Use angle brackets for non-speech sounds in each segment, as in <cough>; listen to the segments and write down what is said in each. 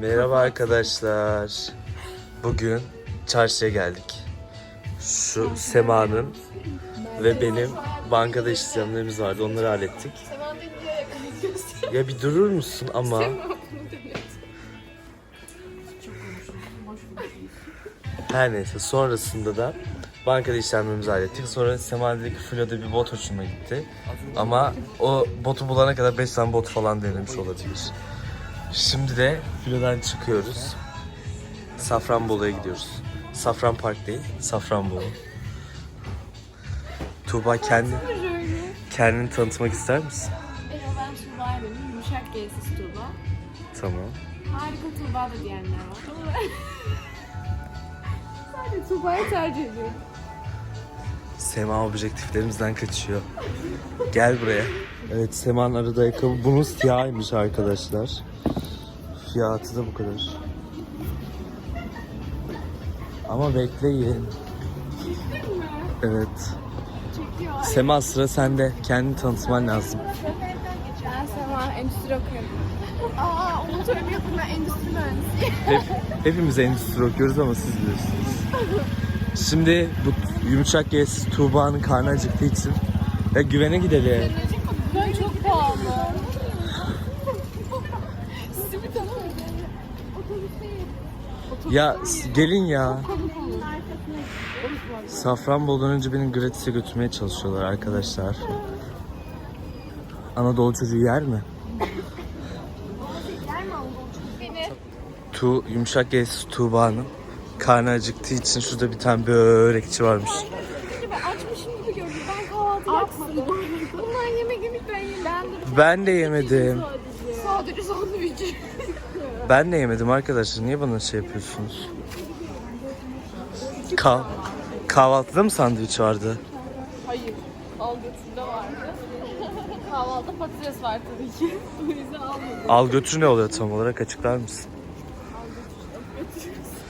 Merhaba arkadaşlar. Bugün çarşıya geldik. Şu Sema'nın ve benim bankada işlemlerimiz vardı. Onları hallettik. Ya bir durur musun ama? Her neyse sonrasında da bankada işlemlerimizi hallettik. Sonra Sema dedi ki Flo'da bir bot hoşuma gitti. Ama o botu bulana kadar 5 tane bot falan denemiş olabilir. Şimdi de Flo'dan çıkıyoruz. Safranbolu'ya gidiyoruz. Safran Park değil, Safranbolu. Tuğba kendi kendini tanıtmak ister misin? Merhaba ben Tuğba Ermen'im. Yumuşak G'siz Tuğba. Tamam. Harika Tuğba da diyenler var. Ama <laughs> ben... Sadece Tuğba'yı tercih ediyorum. Sema objektiflerimizden kaçıyor. Gel buraya. Evet Sema'nın aradığı ayakkabı bunun siyahıymış arkadaşlar. Fiyatı da bu kadar. Ama bekleyin. Evet. Sema sıra sende. Kendini tanıtman lazım. Ben Sema endüstri okuyorum. Aa onu söylemiyordum ben endüstri mühendisiyim. Hep, hepimiz endüstri okuyoruz ama siz bilirsiniz. Şimdi bu yumuşak yes Tuğba'nın karnı acıktığı için ya güvene gidelim. Ben çok pahalı. Sizi bir tanımıyorum. Otobüsteyim. Ya gelin ya. Safranbolu'dan önce beni gratis'e götürmeye çalışıyorlar arkadaşlar. Anadolu çocuğu yer mi? Beni Tu yumuşak yes Tuğba'nın karnı acıktığı için şurada bir tane börekçi varmış. ben açmışım gibi gördüm. Ben kahvaltı yapmadım. Bunlar yemek yemiş ben yemedim. Ben de Ben de yemedim. Ben de yemedim arkadaşlar. Niye bana şey yapıyorsunuz? Kah kahvaltıda mı sandviç vardı? Hayır. Al götürde vardı. <laughs> Kahvaltıda patates var tabii ki. <laughs> O yüzden almadım. Al götür ne oluyor tam olarak açıklar mısın?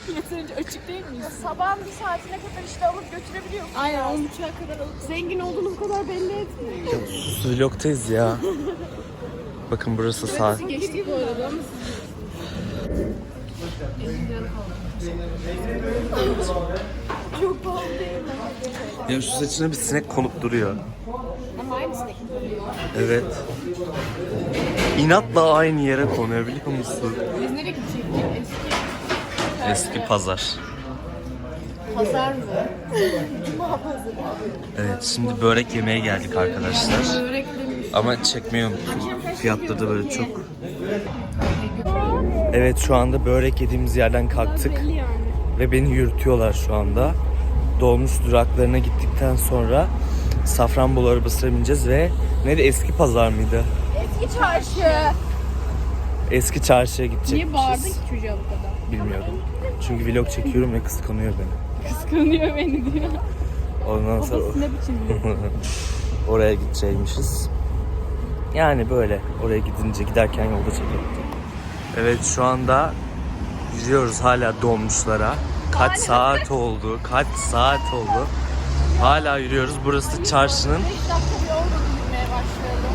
<laughs> Yeterince açık değil miyiz? Sabahın bir saatine kadar işte alıp götürebiliyorsun. Aynen 10 buçuğa kadar alıp. Zengin olduğunu bu kadar belli etmiyor. Ya sus vlogtayız ya. Bakın burası saat. Geçtik bu arada ama Çok pahalı değil mi? Ya şu saçına bir sinek konup duruyor. Ama aynı sinek. Evet. İnatla aynı yere konuyor biliyor musun? Biz nereye gidecektik? Eski Eski pazar. pazar mı? Cuma pazarı. Evet şimdi börek yemeye geldik arkadaşlar. Ama çekmeyi unuttum. Fiyatları da böyle çok. Evet şu anda börek yediğimiz yerden kalktık. Yani. Ve beni yürütüyorlar şu anda. Dolmuş duraklarına gittikten sonra Safranbolu arabasına bineceğiz ve neydi eski pazar mıydı? Eski çarşı. Eski çarşıya gidecekmişiz. Niye bağırdın ki çocuğa bu kadar? Bilmiyorum. Çünkü vlog çekiyorum ve kıskanıyor beni. Kıskanıyor beni diyor. Ondan sonra Babası ne biçim biliyor? <laughs> oraya gidecekmişiz. Yani böyle oraya gidince giderken yolda çekelim. Evet şu anda yürüyoruz hala dolmuşlara. Kaç saat oldu? Kaç saat oldu? Hala yürüyoruz. Burası çarşının 5 dakika bir olmadı yürümeye başlayalım.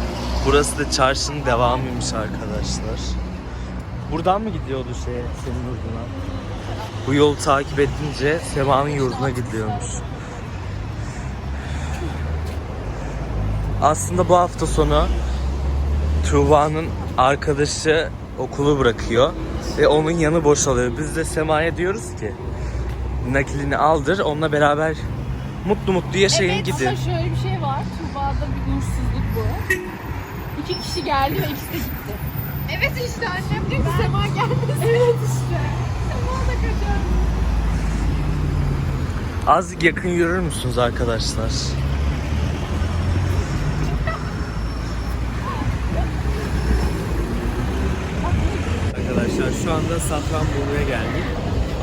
Burası da çarşının devamıymış arkadaşlar. Buradan mı gidiyordu şey senin yurduna? Bu yolu takip edince Sema'nın yurduna gidiyormuş. Aslında bu hafta sonu Tuğba'nın arkadaşı okulu bırakıyor ve onun yanı boşalıyor. Biz de Sema'ya diyoruz ki nakilini aldır onunla beraber mutlu mutlu yaşayın evet gidin. ama şöyle bir şey var. Tuğba'da bir uğursuzluk bu. İki kişi geldi ve ikisi de gitti. Evet işte annem diyor ki Sema gelmesin. <laughs> Evet işte. Sema da kaçar. Az yakın yürür müsünüz arkadaşlar? Arkadaşlar şu anda Safranbolu'ya geldik.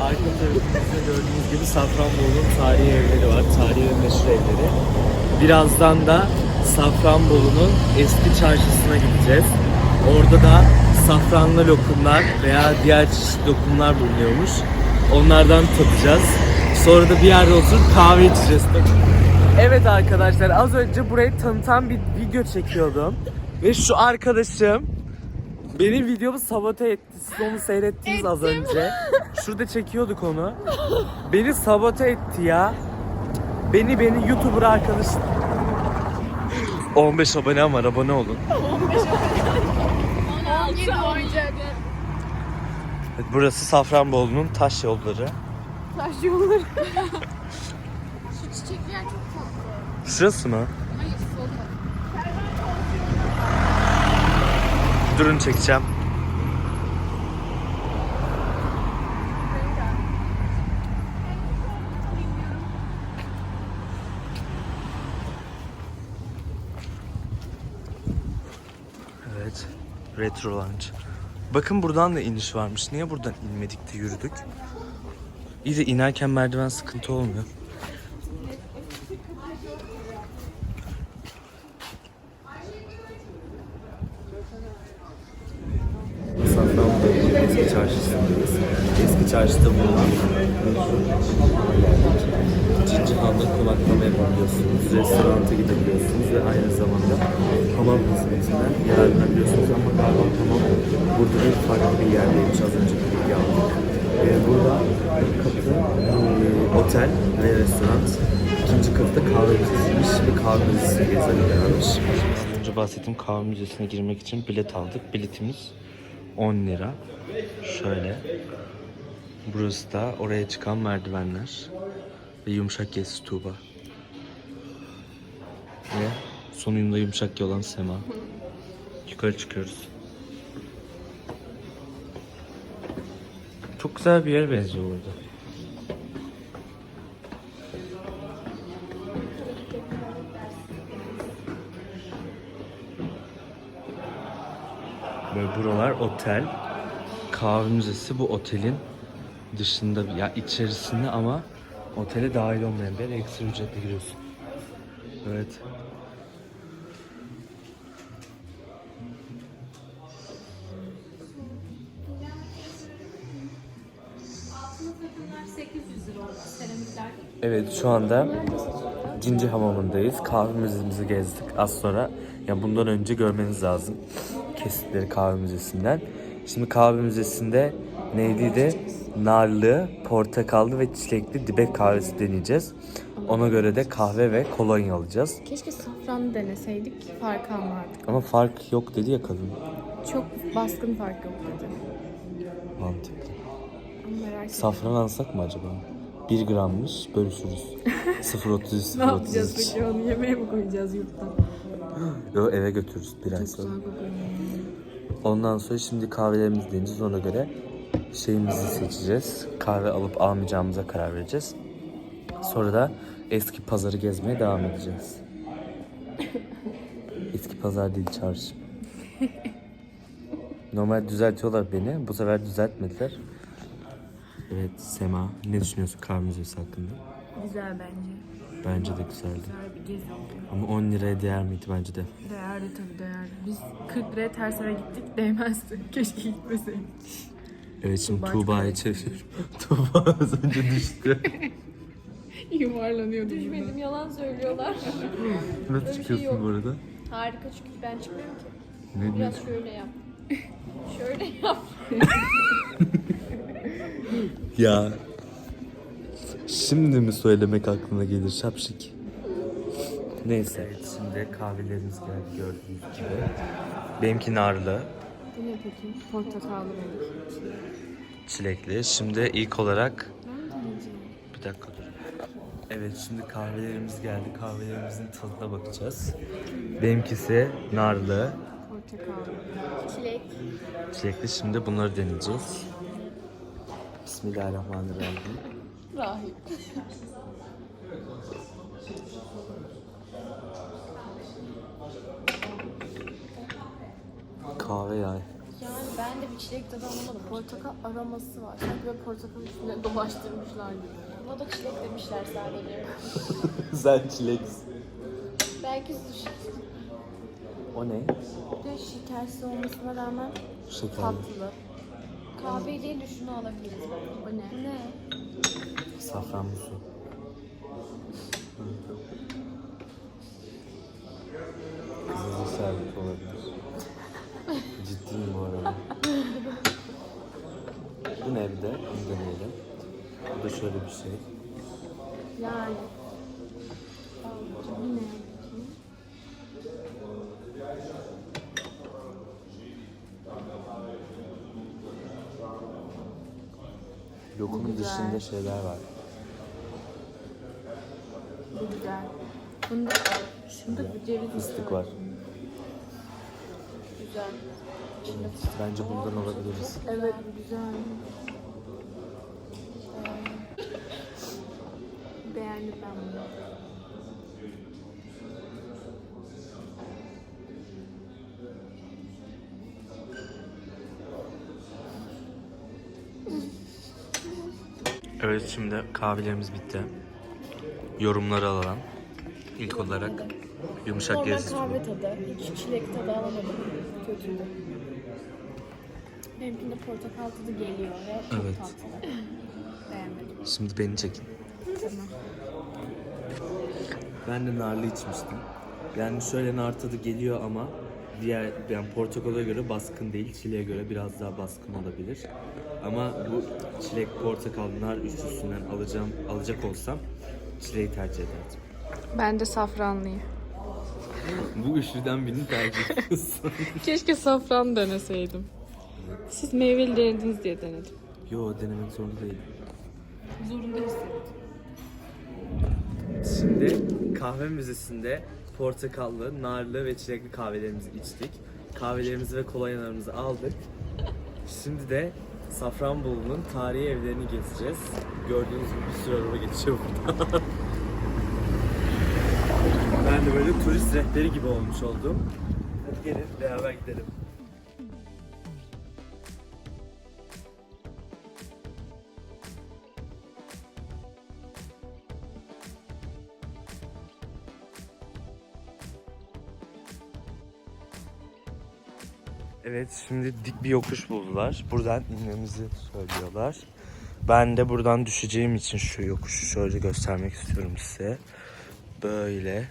Arka tarafımızda gördüğünüz gibi Safranbolu'nun tarihi evleri var. Tarihi ve meşhur evleri. Birazdan da Safranbolu'nun eski çarşısına gideceğiz. Orada da safranlı lokumlar veya diğer çeşitli lokumlar bulunuyormuş. Onlardan tadacağız. Sonra da bir yerde oturup kahve içeceğiz. Evet arkadaşlar az önce burayı tanıtan bir video çekiyordum. Ve şu arkadaşım Benim videomu sabote etti. Siz onu seyrettiniz az önce. Şurada çekiyorduk onu. Beni sabote etti ya. Beni beni YouTuber arkadaş. 15 abonem var abone olun. 17 oyuncak. Evet, Burası Safranbolu'nun taş yolları. Taş yolları. Şu çiçekler çok tatlı. Şurası mı? Hayır solda. Durun çekeceğim. Evet. Retro Lounge. Bakın buradan da iniş varmış. Niye buradan inmedik de yürüdük? İyi de inerken merdiven sıkıntı olmuyor. Hamam hizmetinden yararlanabiliyorsunuz ama galiba hamam burada bir farklı bir yerdeymiş az önce bilgi aldık. Ee, burada katı e, otel ve restoran ikinci katta kahve müzesiymiş ve kahve müzesini gezebilirmiş. Önce bahsettiğim kahve müzesine girmek için bilet aldık. Biletimiz 10 lira. Şöyle. Burası da oraya çıkan merdivenler. Ve yumuşak gezisi Tuğba. Ve sonunda yumuşak olan Sema. Yukarı çıkıyoruz. Çok güzel bir yere benziyor burada. Böyle buralar otel. Kahve müzesi bu otelin dışında ya içerisinde ama otele dahil olmayan bir yer. ekstra ücretle giriyorsun. Evet. Evet şu anda Cinci Hamamı'ndayız. Kahve müzemizi gezdik. Az sonra ya bundan önce görmeniz lazım. Kesitleri kahve müzesinden. Şimdi kahve müzesinde neydi de narlı, portakallı ve çilekli dibek kahvesi deneyeceğiz. Ona göre de kahve ve kolonya alacağız. Keşke safranı deneseydik fark anlardık. Ama fark yok dedi ya kadın. Çok baskın fark yok dedi. Mantıklı. Safran alsak mı acaba? 1 grammış bölüşürüz. <laughs> 0.33 Ne yapacağız 0.33. peki onu yemeğe mi koyacağız yurttan? Yo eve götürürüz bir ay sonra. Ondan sonra şimdi kahvelerimizi deneyeceğiz. Ona göre şeyimizi seçeceğiz. Kahve alıp almayacağımıza karar vereceğiz. Sonra da eski pazarı gezmeye devam edeceğiz. <laughs> eski pazar değil çarşı. Normal düzeltiyorlar beni. Bu sefer düzeltmediler. Evet Sema ne düşünüyorsun kahve müzesi hakkında? Güzel bence. Bence de güzeldi. Güzel bir gezi oldu. Ama 10 liraya değer miydi bence de. Değerli tabii değerli. Biz 40 liraya ters eve gittik değmezdi. <laughs> Keşke gitmeseydik. Evet şimdi Tuğba Tuğba'ya çeviriyorum. <laughs> Tuğba az önce düştü. <laughs> Yuvarlanıyordu. Düşmedim yalan söylüyorlar. Nasıl şey çıkıyorsun yok. bu arada? Harika çünkü ben çıkmıyorum ki. Ne Biraz diyorsun? şöyle yap. şöyle yap. Ya. Şimdi mi söylemek aklına gelir şapşik? Neyse. Evet, şimdi kahvelerimiz geldi gördüğünüz gibi. Benimki narlı, Bu ne peki? Portakallı benimki. çilekli. Şimdi ilk olarak... Bir dakika dur. Evet şimdi kahvelerimiz geldi. Kahvelerimizin tadına bakacağız. Benimkisi narlı, Portakallı. Çilek. çilekli. Şimdi bunları deneyeceğiz. Bismillahirrahmanirrahim. Rahip. Kahve yağı. Yani ben de bir çilek tadı anlamadım. Portakal aroması var. Sanki böyle portakal üstüne dolaştırmışlar gibi. Buna da çilek demişler sadece. <laughs> Sen çilek. Belki sushi. O ne? De şekersiz olmasına rağmen Şekerli. tatlı. Kahve değil de şunu alabiliriz. O ne? Ne? Safran muzu. Kızılcık şerbeti olabilir. <laughs> Ciddi ciddiyim bu arada. Bu ne bir de? Onu deneyelim. Bu da şöyle bir şey. Yani. Bu ne? Güzel. dışında şeyler var. Bu güzel. Bunda, şunda bu ceviz Fıstık var. Güzel. Bence bundan alabiliriz. Evet güzel. Ee, Beğendim ben bunu. Evet şimdi kahvelerimiz bitti. Yorumları alalım. İlk olarak yumuşak Normal leziz kahve tadı. Hiç çilek tadı alamadım. Kötüydü. Benimkinde portakal tadı geliyor ve çok Evet. tatlı. <laughs> Beğenmedim. Şimdi beni çekin. Tamam. Ben de narlı içmiştim. Yani şöyle nar tadı geliyor ama diğer yani portakala göre baskın değil, çileğe göre biraz daha baskın olabilir. Ama bu çilek, portakal, nar üçlüsünden alacağım alacak olsam çileği tercih ederdim. Ben de safranlıyım. Bu üçlüden birini tercih ediyorsun. <laughs> Keşke safran deneseydim. Siz meyveli denediniz diye denedim. Yo denemek zorunda değil. Zorunda hissettim. Şimdi kahve müzesinde portakallı, narlı ve çilekli kahvelerimizi içtik. Kahvelerimizi ve kolonyalarımızı aldık. Şimdi de Safranbolu'nun tarihi evlerini gezeceğiz. Gördüğünüz gibi bir sürü araba geçiyor burada. ben de böyle turist rehberi gibi olmuş oldum. Hadi gelin beraber gidelim. Evet şimdi dik bir yokuş buldular. Buradan inmemizi söylüyorlar. Ben de buradan düşeceğim için şu yokuşu şöyle göstermek istiyorum size. Böyle.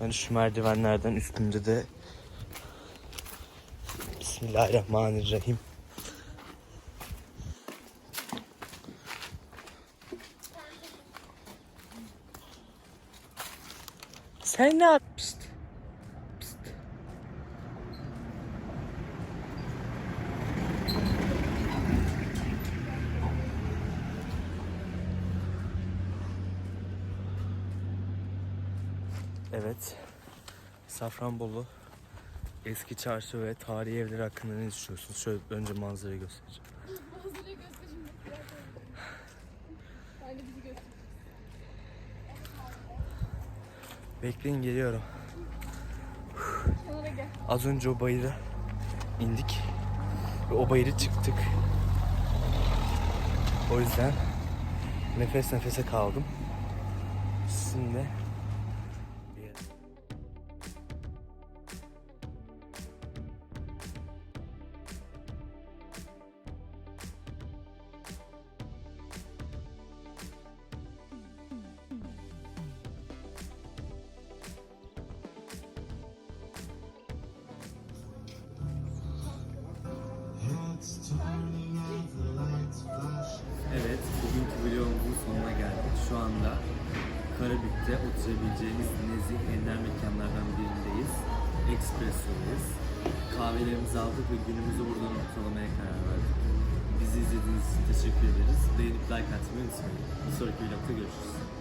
Ben şu merdivenlerden üstümde de Bismillahirrahmanirrahim. Sen ne yapmıştın? Evet. Safranbolu eski çarşı ve tarihi evleri hakkında ne düşünüyorsunuz? Şöyle önce manzarayı göstereceğim. Bekleyin geliyorum. Az önce o bayıra indik ve o bayırı çıktık. O yüzden nefes nefese kaldım. Şimdi Oturabileceğimiz nezih ender mekanlardan birindeyiz. Espresso'dayız. Kahvelerimizi aldık ve günümüzü buradan ortalamaya karar verdik. Bizi izlediğiniz için teşekkür ederiz. Beğenip like atmayı unutmayın. Bir sonraki vlogda görüşürüz.